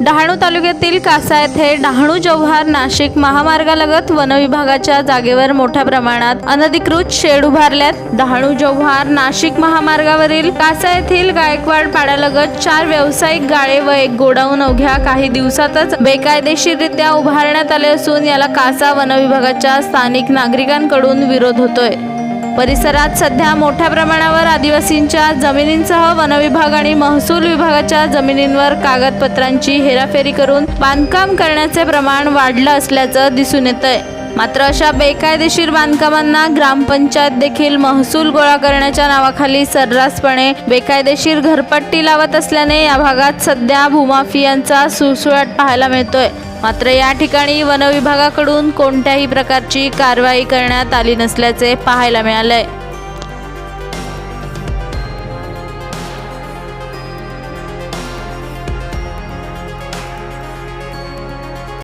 डहाणू तालुक्यातील कासा येथे डहाणू जव्हार नाशिक महामार्गालगत वनविभागाच्या जागेवर मोठ्या प्रमाणात अनधिकृत शेड उभारल्यात. डहाणू जव्हार नाशिक महामार्गावरील कासा येथील गायकवाड पाड्यालगत चार व्यावसायिक गाळे व एक गोडाऊन अवघ्या काही दिवसातच बेकायदेशीररित्या उभारण्यात आले असून याला कासा वनविभागाच्या स्थानिक नागरिकांकडून विरोध होतोय. परिसरात सध्या मोठ्या प्रमाणावर आदिवासींच्या जमिनींसह वनविभाग आणि महसूल विभागाच्या जमिनींवर कागदपत्रांची हेराफेरी करून बांधकाम करण्याचे प्रमाण वाढलं असल्याचं दिसून येतंय. मात्र अशा बेकायदेशीर बांधकामांना ग्रामपंचायत देखील महसूल गोळा करण्याच्या नावाखाली सर्रासपणे बेकायदेशीर घरपट्टी लावत असल्याने या भागात सध्या भूमाफियांचा सुळसुळाट पाहायला मिळतोय. मात्र या ठिकाणी वनविभागाकडून कोणत्याही प्रकारची कारवाई करण्यात आली नसल्याचे पाहायला मिळालंय.